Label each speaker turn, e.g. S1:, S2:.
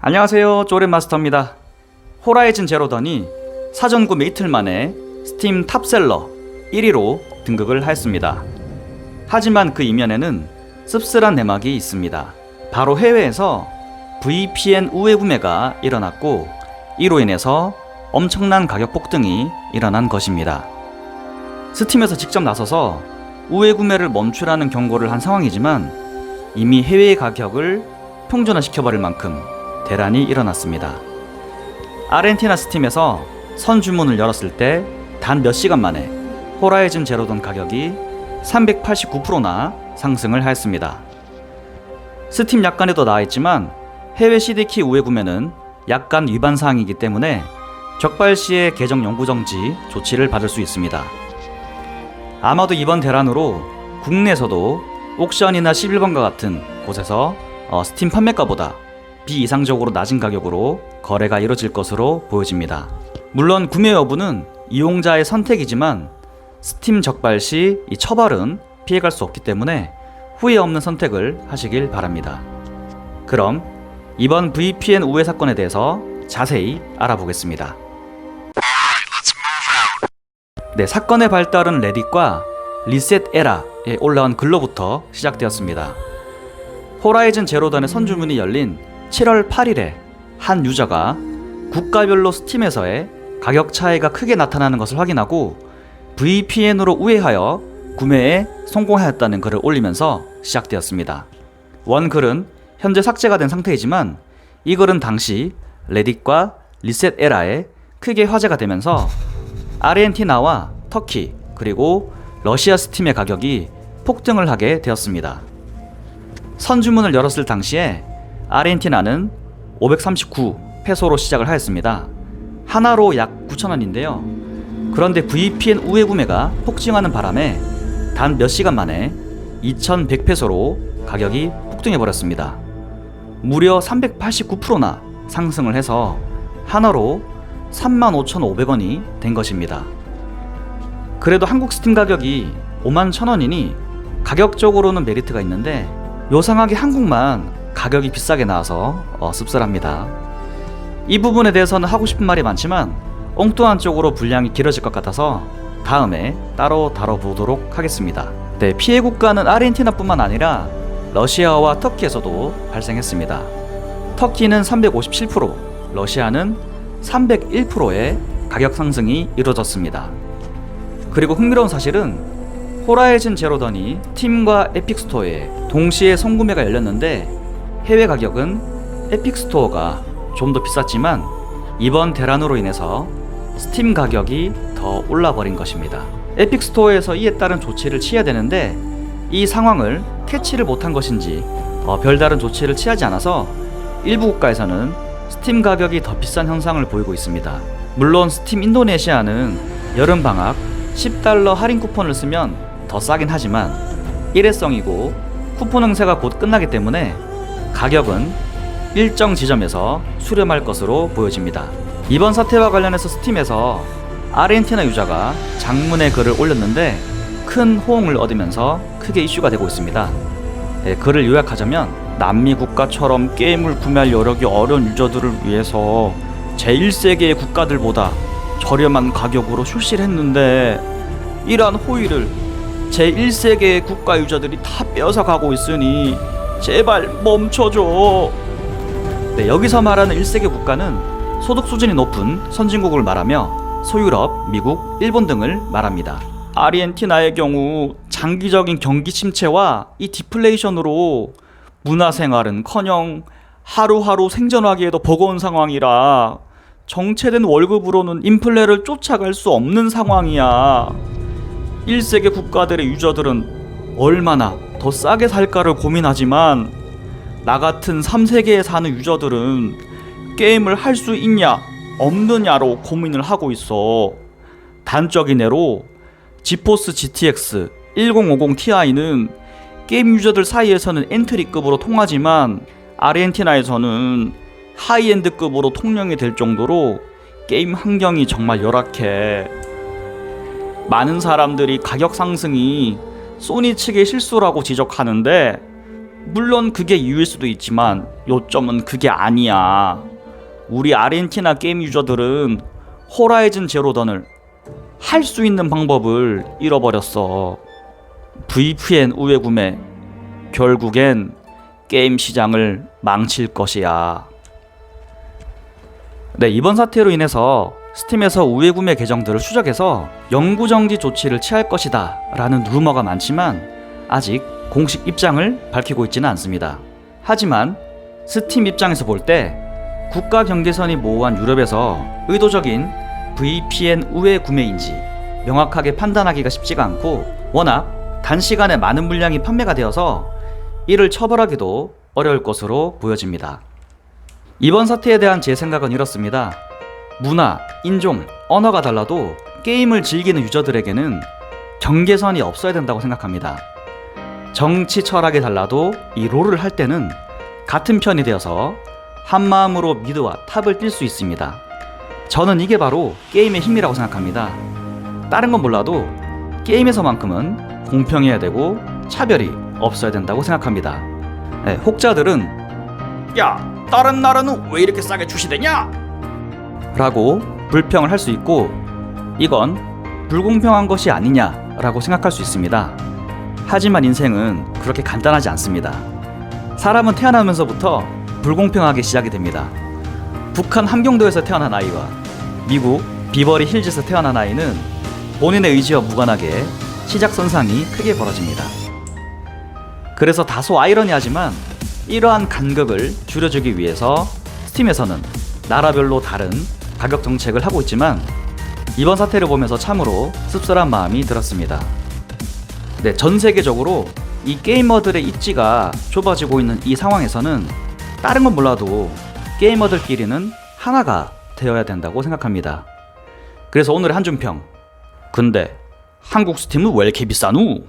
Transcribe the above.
S1: 안녕하세요 쪼렌 마스터입니다. 호라이즌 제로던이 사전 구매 이틀 만에 스팀 탑셀러 1위로 등극을 하였습니다. 하지만 그 이면에는 씁쓸한 내막이 있습니다. 바로 해외에서 VPN 우회 구매가 일어났고 이로 인해서 엄청난 가격 폭등이 일어난 것입니다. 스팀에서 직접 나서서 우회 구매를 멈추라는 경고를 한 상황이지만 이미 해외의 가격을 평준화시켜버릴 만큼 대란이 일어났습니다. 아르헨티나 스팀에서 선 주문을 열었을 때 단 몇 시간 만에 호라이즌 제로돈 가격이 389%나 상승을 하였습니다. 스팀 약관에도 나와 있지만 해외 CD키 우회 구매는 약관 위반 사항이기 때문에 적발 시에 계정 영구 정지 조치를 받을 수 있습니다. 아마도 이번 대란으로 국내에서도 옥션이나 11번과 같은 곳에서 어, 스팀 판매가보다 비이상적으로 낮은 가격으로 거래가 이뤄질 것으로 보여집니다. 물론 구매 여부는 이용자의 선택이지만 스팀 적발 시 이 처벌은 피해갈 수 없기 때문에 후회 없는 선택을 하시길 바랍니다. 그럼 이번 VPN 우회 사건에 대해서 자세히 알아보겠습니다. 네, 사건의 발달은 레딧과 리셋 에라에 올라온 글로부터 시작되었습니다. 호라이즌 제로던의 선주문이 열린 7월 8일에 한 유저가 국가별로 스팀에서의 가격 차이가 크게 나타나는 것을 확인하고 VPN으로 우회하여 구매에 성공하였다는 글을 올리면서 시작되었습니다. 원 글은 현재 삭제가 된 상태이지만 이 글은 당시 레딧과 리셋 에라에 크게 화제가 되면서 아르헨티나와 터키 그리고 러시아 스팀의 가격이 폭등을 하게 되었습니다. 선주문을 열었을 당시에 아르헨티나는 539 페소로 시작을 하였습니다. 하나로 약 9,000원인데요. 그런데 VPN 우회 구매가 폭증하는 바람에 단 몇 시간 만에 2,100 페소로 가격이 폭등해 버렸습니다. 무려 389%나 상승을 해서 하나로 35,500원이 된 것입니다. 그래도 한국 스팀 가격이 5만 1,000원이니 가격적으로는 메리트가 있는데 요상하게 한국만 가격이 비싸게 나와서 어, 씁쓸합니다. 이 부분에 대해서는 하고 싶은 말이 많지만 엉뚱한 쪽으로 분량이 길어질 것 같아서 다음에 따로 다뤄보도록 하겠습니다. 네, 피해 국가는 아르헨티나뿐만 아니라 러시아와 터키에서도 발생했습니다. 터키는 357%, 러시아는 301%의 가격 상승이 이루어졌습니다. 그리고 흥미로운 사실은 호라이즌 제로던이 팀과 에픽 스토어에 동시에 선구매가 열렸는데 해외 가격은 에픽 스토어가 좀 더 비쌌지만 이번 대란으로 인해서 스팀 가격이 더 올라버린 것입니다. 에픽 스토어에서 이에 따른 조치를 취해야 되는데 이 상황을 캐치를 못한 것인지 어, 별다른 조치를 취하지 않아서 일부 국가에서는 스팀 가격이 더 비싼 현상을 보이고 있습니다. 물론 스팀 인도네시아는 여름 방학 10달러 할인 쿠폰을 쓰면 더 싸긴 하지만 일회성이고 쿠폰 행사가 곧 끝나기 때문에 가격은 일정 지점에서 수렴할 것으로 보여집니다. 이번 사태와 관련해서 스팀에서 아르헨티나 유저가 장문의 글을 올렸는데 큰 호응을 얻으면서 크게 이슈가 되고 있습니다. 예, 글을 요약하자면 남미 국가처럼 게임을 구매할 여력이 어려운 유저들을 위해서 제1세계의 국가들보다 저렴한 가격으로 출시를 했는데 이러한 호의를 제1세계의 국가 유저들이 다 빼앗아 가고 있으니 제발 멈춰줘. 네, 여기서 말하는 1세계 국가는 소득 수준이 높은 선진국을 말하며 소유럽, 미국, 일본 등을 말합니다. 아르헨티나의 경우 장기적인 경기 침체와 이 디플레이션으로 문화 생활은 커녕 하루하루 생존하기에도 버거운 상황이라 정체된 월급으로는 인플레를 쫓아갈 수 없는 상황이야. 1세계 국가들의 유저들은 얼마나 더 싸게 살까를 고민하지만 나 같은 3세계에 사는 유저들은 게임을 할 수 있냐 없느냐로 고민을 하고 있어. 단적인 예로 지포스 GTX 1050 Ti는 게임 유저들 사이에서는 엔트리급으로 통하지만 아르헨티나에서는 하이엔드급으로 통용이 될 정도로 게임 환경이 정말 열악해. 많은 사람들이 가격 상승이 소니 측의 실수라고 지적하는데 물론 그게 이유일 수도 있지만 요점은 그게 아니야. 우리 아르헨티나 게임 유저들은 호라이즌 제로던을 할 수 있는 방법을 잃어버렸어. VPN 우회 구매 결국엔 게임 시장을 망칠 것이야. 네, 이번 사태로 인해서 스팀에서 우회 구매 계정들을 추적해서 영구 정지 조치를 취할 것이다 라는 루머가 많지만 아직 공식 입장을 밝히고 있지는 않습니다. 하지만 스팀 입장에서 볼 때 국가 경계선이 모호한 유럽에서 의도적인 VPN 우회 구매인지 명확하게 판단하기가 쉽지가 않고 워낙 단시간에 많은 물량이 판매가 되어서 이를 처벌하기도 어려울 것으로 보여집니다. 이번 사태에 대한 제 생각은 이렇습니다. 문화, 인종, 언어가 달라도 게임을 즐기는 유저들에게는 경계선이 없어야 된다고 생각합니다. 정치 철학이 달라도 이 롤을 할 때는 같은 편이 되어서 한 마음으로 미드와 탑을 뛸 수 있습니다. 저는 이게 바로 게임의 힘이라고 생각합니다. 다른 건 몰라도 게임에서만큼은 공평해야 되고 차별이 없어야 된다고 생각합니다. 네, 혹자들은 야 다른 나라는 왜 이렇게 싸게 출시되냐? 라고 불평을 할 수 있고 이건 불공평한 것이 아니냐라고 생각할 수 있습니다. 하지만 인생은 그렇게 간단하지 않습니다. 사람은 태어나면서부터 불공평하게 시작이 됩니다. 북한 함경도에서 태어난 아이와 미국 비버리 힐즈에서 태어난 아이는 본인의 의지와 무관하게 시작 선상이 크게 벌어집니다. 그래서 다소 아이러니하지만 이러한 간극을 줄여주기 위해서 스팀에서는 나라별로 다른 가격 정책을 하고 있지만 이번 사태를 보면서 참으로 씁쓸한 마음이 들었습니다. 네, 전 세계적으로 이 게이머들의 입지가 좁아지고 있는 이 상황에서는 다른 건 몰라도 게이머들끼리는 하나가 되어야 된다고 생각합니다. 그래서 오늘의 한준평. 근데 한국 스팀은 왜 이렇게 비싸누?